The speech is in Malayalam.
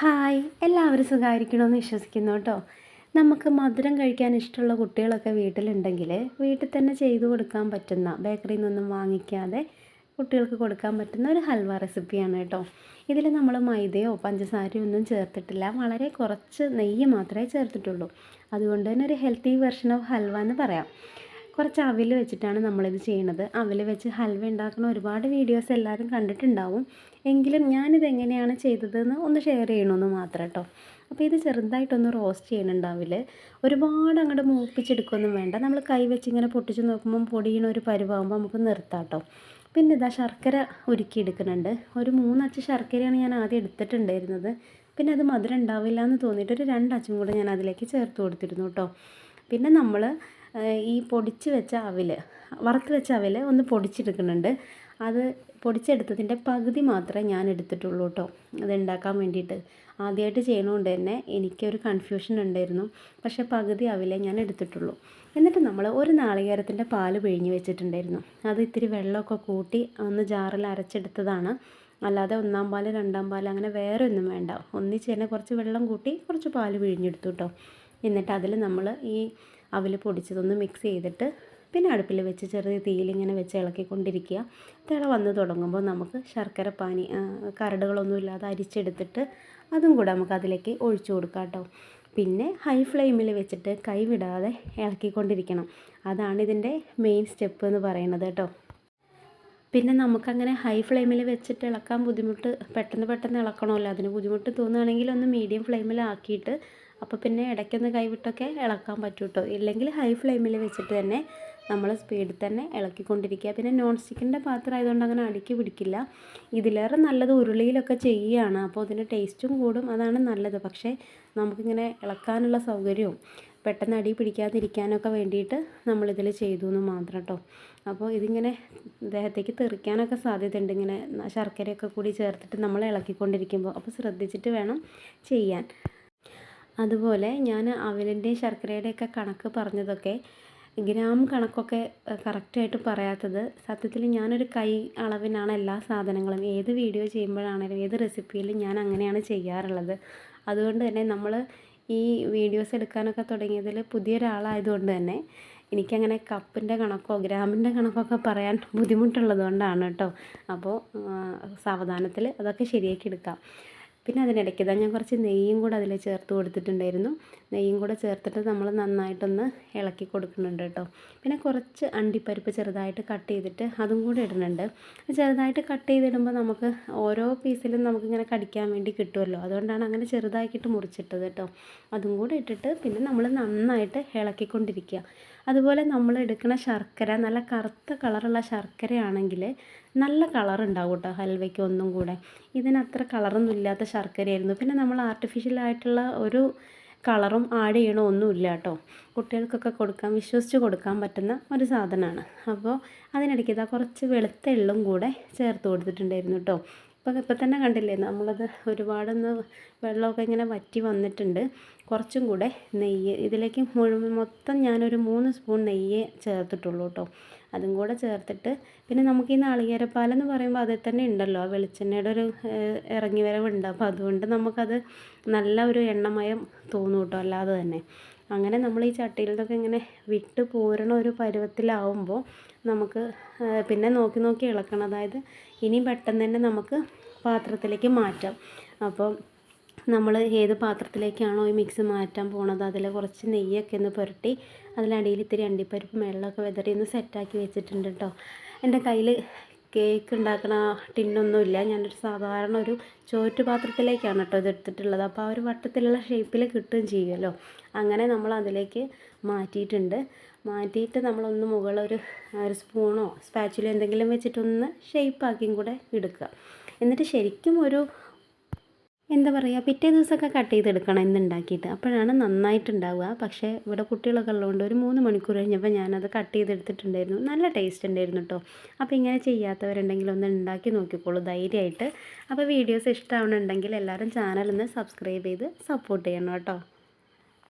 ഹായ് എല്ലാവരും സുഖമായിരിക്കണമെന്ന് വിശ്വസിക്കുന്നു കേട്ടോ. നമുക്ക് മധുരം കഴിക്കാൻ ഇഷ്ടമുള്ള കുട്ടികളൊക്കെ വീട്ടിലുണ്ടെങ്കിൽ വീട്ടിൽ തന്നെ ചെയ്തു കൊടുക്കാൻ പറ്റുന്ന ബേക്കറിയിൽ നിന്നൊന്നും വാങ്ങിക്കാതെ കുട്ടികൾക്ക് കൊടുക്കാൻ പറ്റുന്ന ഒരു ഹൽവ റെസിപ്പിയാണ് കേട്ടോ. ഇതിൽ നമ്മൾ മൈദയോ പഞ്ചസാരയോ ഒന്നും ചേർത്തിട്ടില്ല. വളരെ കുറച്ച് നെയ്യ് മാത്രമേ ചേർത്തിട്ടുള്ളൂ. അതുകൊണ്ട് തന്നെ ഒരു ഹെൽത്തി വെർഷൻ ഓഫ് ഹൽവ എന്ന് പറയാം. കുറച്ച് അവിൽ വെച്ചിട്ടാണ് നമ്മളിത് ചെയ്യണത്. അവിൽ വെച്ച് ഹൽവ ഉണ്ടാക്കുന്ന ഒരുപാട് വീഡിയോസ് എല്ലാവരും കണ്ടിട്ടുണ്ടാവും. എങ്കിലും ഞാനിത് എങ്ങനെയാണ് ചെയ്തതെന്ന് ഒന്ന് ഷെയർ ചെയ്യണമെന്ന് മാത്രം കേട്ടോ അപ്പോൾ ഇത് ചെറുതായിട്ടൊന്ന് റോസ്റ്റ് ചെയ്യണുണ്ടാവില്ല ഒരുപാട് അങ്ങോട്ട് മൂപ്പിച്ചെടുക്കൊന്നും വേണ്ട. നമ്മൾ കൈ വെച്ച് ഇങ്ങനെ പൊട്ടിച്ച് നോക്കുമ്പം പൊടിയണ ഒരു പരുവാകുമ്പോൾ നമുക്ക് നിർത്താം കേട്ടോ പിന്നെ ഇതാ ശർക്കര ഉരുക്കിയെടുക്കുന്നുണ്ട്. ഒരു മൂന്നച്ച് ശർക്കരയാണ് ഞാൻ ആദ്യം എടുത്തിട്ടുണ്ടായിരുന്നത്. പിന്നെ അത് മധുരം ഉണ്ടാവില്ല എന്ന് തോന്നിയിട്ട് ഒരു രണ്ടച്ചും കൂടെ ഞാൻ അതിലേക്ക് ചേർത്ത് കൊടുത്തിരുന്നു കേട്ടോ പിന്നെ നമ്മൾ ഈ പൊടിച്ച് വെച്ച അവിൽ വറുത്ത് വെച്ച അവിൽ ഒന്ന് പൊടിച്ചെടുക്കുന്നുണ്ട്. അത് പൊടിച്ചെടുത്തതിന്റെ പകുതി മാത്രമേ ഞാൻ എടുത്തിട്ടുള്ളൂ കേട്ടോ. അത് ഉണ്ടാക്കാൻ വേണ്ടിയിട്ട്. ആദ്യമായിട്ട് ചെയ്യണതുകൊണ്ട് തന്നെ എനിക്കൊരു കൺഫ്യൂഷൻ ഉണ്ടായിരുന്നു. പക്ഷേ പകുതി അവിലെ ഞാൻ എടുത്തിട്ടുള്ളൂ. എന്നിട്ട് നമ്മൾ ഒരു നാളികേരത്തിന്റെ പാൽ പിഴിഞ്ഞ് വെച്ചിട്ടുണ്ടായിരുന്നു. അത് ഇത്തിരി വെള്ളമൊക്കെ കൂട്ടി ഒന്ന് ജാറിൽ അരച്ചെടുത്തതാണ്. അല്ലാതെ ഒന്നാം പാൽ രണ്ടാം പാൽ അങ്ങനെ വേറെ ഒന്നും വേണ്ട. ഒന്നിച്ച് തന്നെ കുറച്ച് വെള്ളം കൂട്ടി കുറച്ച് പാൽ പിഴിഞ്ഞെടുത്തു കേട്ടോ. എന്നിട്ട് അതിൽ നമ്മൾ ഈ അവൽ പൊടിച്ചതൊന്ന് മിക്സ് ചെയ്തിട്ട് പിന്നെ അടുപ്പിൽ വെച്ച് ചെറിയ തീയിലിങ്ങനെ വെച്ച് ഇളക്കിക്കൊണ്ടിരിക്കുക. തിള വന്ന് തുടങ്ങുമ്പോൾ നമുക്ക് ശർക്കര പാനി കരടുകളൊന്നും ഇല്ലാതെ അരിച്ചെടുത്തിട്ട് അതും കൂടെ നമുക്ക് അതിലേക്ക് ഒഴിച്ചു കൊടുക്കാം കേട്ടോ. പിന്നെ ഹൈ ഫ്ലെയിമിൽ വെച്ചിട്ട് കൈവിടാതെ ഇളക്കിക്കൊണ്ടിരിക്കണം. അതാണ് ഇതിന്റെ മെയിൻ സ്റ്റെപ്പ് എന്ന് പറയുന്നത് കേട്ടോ. പിന്നെ നമുക്കങ്ങനെ ഹൈ ഫ്ലെയിമിൽ വെച്ചിട്ട് ഇളക്കാൻ ബുദ്ധിമുട്ട് പെട്ടെന്ന് പെട്ടെന്ന് ഇളക്കണമല്ലോ. അതിന് ബുദ്ധിമുട്ട് തോന്നുകയാണെങ്കിൽ ഒന്ന് മീഡിയം ഫ്ലെയിമിലാക്കിയിട്ട് അപ്പോൾ പിന്നെ ഇടയ്ക്കൊന്ന് കൈവിട്ടൊക്കെ ഇളക്കാൻ പറ്റും കേട്ടോ ഇല്ലെങ്കിൽ ഹൈ ഫ്ലെയിമിൽ വെച്ചിട്ട് തന്നെ നമ്മൾ സ്പീഡിൽ തന്നെ ഇളക്കിക്കൊണ്ടിരിക്കുക. പിന്നെ നോൺ സ്റ്റിക്കിന്റെ പാത്രം ആയതുകൊണ്ട് അങ്ങനെ അടുക്കി പിടിക്കില്ല. ഇതിലേറെ നല്ലത് ഉരുളിയിലൊക്കെ ചെയ്യുകയാണ്. അപ്പോൾ അതിന്റെ ടേസ്റ്റും കൂടും. അതാണ് നല്ലത്. പക്ഷേ നമുക്കിങ്ങനെ ഇളക്കാനുള്ള സൗകര്യവും പെട്ടെന്ന് അടി പിടിക്കാതിരിക്കാനൊക്കെ വേണ്ടിയിട്ട് നമ്മളിതിൽ ചെയ്തു എന്ന് മാത്രം കേട്ടോ അപ്പോൾ ഇതിങ്ങനെ ദേഹത്തേക്ക് തെറിക്കാനൊക്കെ സാധ്യതയുണ്ട്. ഇങ്ങനെ ശർക്കരയൊക്കെ കൂടി ചേർത്തിട്ട് നമ്മൾ ഇളക്കിക്കൊണ്ടിരിക്കുമ്പോൾ. അപ്പോൾ ശ്രദ്ധിച്ചിട്ട് വേണം ചെയ്യാൻ. അതുപോലെ ഞാൻ അവലിന്റെയും ശർക്കരയുടെയൊക്കെ കണക്ക് പറഞ്ഞതൊക്കെ ഗ്രാം കണക്കൊക്കെ കറക്റ്റായിട്ട് പറയാത്തത് സത്യത്തിൽ ഞാനൊരു കൈ അളവിനാണ് എല്ലാ സാധനങ്ങളും ഏത് വീഡിയോ ചെയ്യുമ്പോഴാണെങ്കിലും ഏത് റെസിപ്പിയിലും ഞാൻ അങ്ങനെയാണ് ചെയ്യാറുള്ളത്. അതുകൊണ്ട് തന്നെ നമ്മൾ ഈ വീഡിയോസ് എടുക്കാനൊക്കെ തുടങ്ങിയതിൽ പുതിയൊരാളായതുകൊണ്ട് തന്നെ എനിക്കങ്ങനെ കപ്പിന്റെ കണക്കോ ഗ്രാമിന്റെ കണക്കൊക്കെ പറയാൻ ബുദ്ധിമുട്ടുള്ളത് കൊണ്ടാണ് കേട്ടോ. അപ്പോൾ സാവധാനത്തിൽ അതൊക്കെ ശരിയാക്കി എടുക്കാം. പിന്നെ അതിനിടയ്ക്ക് ഇതാ ഞാൻ കുറച്ച് നെയ്യും കൂടെ അതിൽ ചേർത്ത് കൊടുത്തിട്ടുണ്ടായിരുന്നു. നെയ്യും കൂടെ ചേർത്തിട്ട് നമ്മൾ നന്നായിട്ടൊന്ന് ഇളക്കി കൊടുക്കുന്നുണ്ട് കേട്ടോ. പിന്നെ കുറച്ച് അണ്ടിപ്പരിപ്പ് ചെറുതായിട്ട് കട്ട് ചെയ്തിട്ട് അതും കൂടെ ഇടുന്നുണ്ട്. ചെറുതായിട്ട് കട്ട് ചെയ്തിടുമ്പോൾ നമുക്ക് ഓരോ പീസിലും നമുക്കിങ്ങനെ കടിക്കാൻ വേണ്ടി കിട്ടുമല്ലോ അതുകൊണ്ടാണ് അങ്ങനെ ചെറുതാക്കിയിട്ട് മുറിച്ചിട്ടത് കേട്ടോ. അതും കൂടെ ഇട്ടിട്ട് പിന്നെ നമ്മൾ നന്നായിട്ട് ഇളക്കിക്കൊണ്ടിരിക്കുക. അതുപോലെ നമ്മൾ എടുക്കുന്ന ശർക്കര നല്ല കറുത്ത കളറുള്ള ശർക്കരയാണെങ്കിൽ നല്ല കളർ ഉണ്ടാവും കേട്ടോ ഹൽവയ്ക്ക് ഒന്നും കൂടെ. ഇതിനത്ര കളറൊന്നും ഇല്ലാത്ത ശർക്കരയായിരുന്നു. പിന്നെ നമ്മൾ ആർട്ടിഫിഷ്യലായിട്ടുള്ള ഒരു കളറും ആഡ് ചെയ്യണോ ഒന്നുമില്ല കേട്ടോ. കുട്ടികൾക്കൊക്കെ കൊടുക്കാൻ വിശ്വസിച്ച് കൊടുക്കാൻ പറ്റുന്ന ഒരു സാധനമാണ്. അപ്പോൾ അതിനിടയ്ക്ക് ഇതാ കുറച്ച് വെളുത്ത എള്ളും കൂടെ ചേർത്ത് കൊടുത്തിട്ടുണ്ടായിരുന്നു കേട്ടോ. ഇപ്പം ഇപ്പം തന്നെ കണ്ടില്ലേ നമ്മളത് ഒരുപാടൊന്ന് വെള്ളമൊക്കെ ഇങ്ങനെ വറ്റി വന്നിട്ടുണ്ട്. കുറച്ചും കൂടെ നെയ്യ് ഇതിലേക്ക് മുഴുവൻ മൊത്തം ഞാനൊരു മൂന്ന് സ്പൂൺ നെയ്യ് ചേർത്തിട്ടുള്ളൂ കേട്ടോ. അതും കൂടെ ചേർത്തിട്ട് പിന്നെ നമുക്ക് ഈ നാളികേരപ്പാലെന്ന് പറയുമ്പോൾ അതിൽ തന്നെ ഉണ്ടല്ലോ. ആ വെളിച്ചെണ്ണയുടെ ഒരു ഇറങ്ങി വരവുണ്ട്. അപ്പോൾ അതുകൊണ്ട് നമുക്കത് നല്ല ഒരു എണ്ണമയം തോന്നും കേട്ടോ അല്ലാതെ തന്നെ. അങ്ങനെ നമ്മൾ ഈ ചട്ടിയിൽ നിന്നൊക്കെ ഇങ്ങനെ വിട്ട് പോരണ ഒരു പരുവത്തിലാവുമ്പോൾ നമുക്ക് പിന്നെ നോക്കി നോക്കി ഇളക്കണം. അതായത് ഇനി പെട്ടെന്ന് തന്നെ നമുക്ക് പാത്രത്തിലേക്ക് മാറ്റാം. അപ്പോൾ നമ്മൾ ഏത് പാത്രത്തിലേക്കാണോ ഈ മിക്സ് മാറ്റാൻ പോണത് അതിൽ കുറച്ച് നെയ്യൊക്കെ ഒന്ന് പുരട്ടി അതിലടിയിൽ ഇത്തിരി അണ്ടിപ്പരിപ്പ് വെള്ളമൊക്കെ വിതറി ഒന്ന് സെറ്റാക്കി വെച്ചിട്ടുണ്ട് കേട്ടോ എന്റെ കയ്യിൽ കേക്ക് ഉണ്ടാക്കണ ടിന്നൊന്നുമില്ല. ഞാനൊരു സാധാരണ ഒരു ചോറ്റ് പാത്രത്തിലേക്കാണ് കേട്ടോ ഇതെടുത്തിട്ടുള്ളത്. അപ്പോൾ ആ ഒരു വട്ടത്തിലുള്ള ഷേപ്പിൽ കിട്ടുകയും ചെയ്യുമല്ലോ. അങ്ങനെ നമ്മൾ അതിലേക്ക് മാറ്റിയിട്ടുണ്ട്. മാറ്റിയിട്ട് നമ്മളൊന്ന് മുകളൊരു ഒരു സ്പൂണോ സ്പാച്ചുലോ എന്തെങ്കിലും വെച്ചിട്ടൊന്ന് ഷേപ്പാക്കിയും കൂടെ എടുക്കുക. എന്നിട്ട് ശരിക്കും ഒരു എന്താ പറയുക പിറ്റേ ദിവസമൊക്കെ കട്ട് ചെയ്തെടുക്കണം ഇന്നുണ്ടാക്കിയിട്ട് അപ്പോഴാണ് നന്നായിട്ടുണ്ടാവുക. പക്ഷേ ഇവിടെ കുട്ടികളൊക്കെ ഉള്ളതുകൊണ്ട് ഒരു മൂന്ന് മണിക്കൂർ കഴിഞ്ഞപ്പോൾ ഞാനത് കട്ട് ചെയ്തെടുത്തിട്ടുണ്ടായിരുന്നു. നല്ല ടേസ്റ്റ് ഉണ്ടായിരുന്നു കേട്ടോ അപ്പോൾ ഇങ്ങനെ ചെയ്യാത്തവരുണ്ടെങ്കിൽ ഒന്ന് ഉണ്ടാക്കി നോക്കിക്കോളൂ ധൈര്യമായിട്ട്. അപ്പോൾ വീഡിയോസ് ഇഷ്ടമാവണമെന്നുണ്ടെങ്കിൽ എല്ലാവരും ചാനലൊന്ന് സബ്സ്ക്രൈബ് ചെയ്ത് സപ്പോർട്ട് ചെയ്യണം കേട്ടോ.